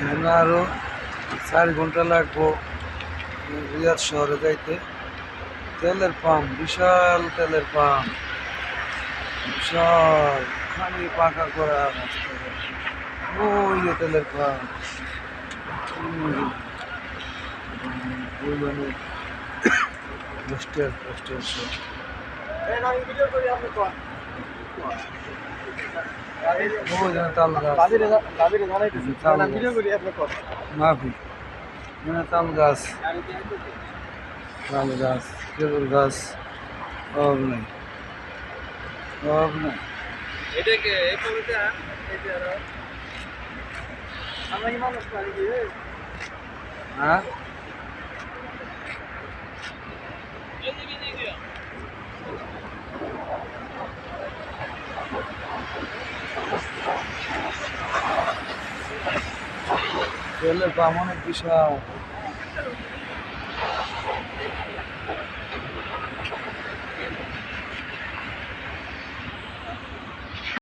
এখানে আরও চার ঘণ্টা লাগবো রিয়াদ শহরে যাইতে। তেলের পাম্প, বিশাল তেলের পাম্প। বিশাল খালি পাকা করা ওই যে তেলের পাম্প। পোস্টার মাফি তাল গাছ তাল গাছ খেজুর গাছ অভাব নেই অভাব নেই হ্যাঁ তেলের দাম অনেক বিশাল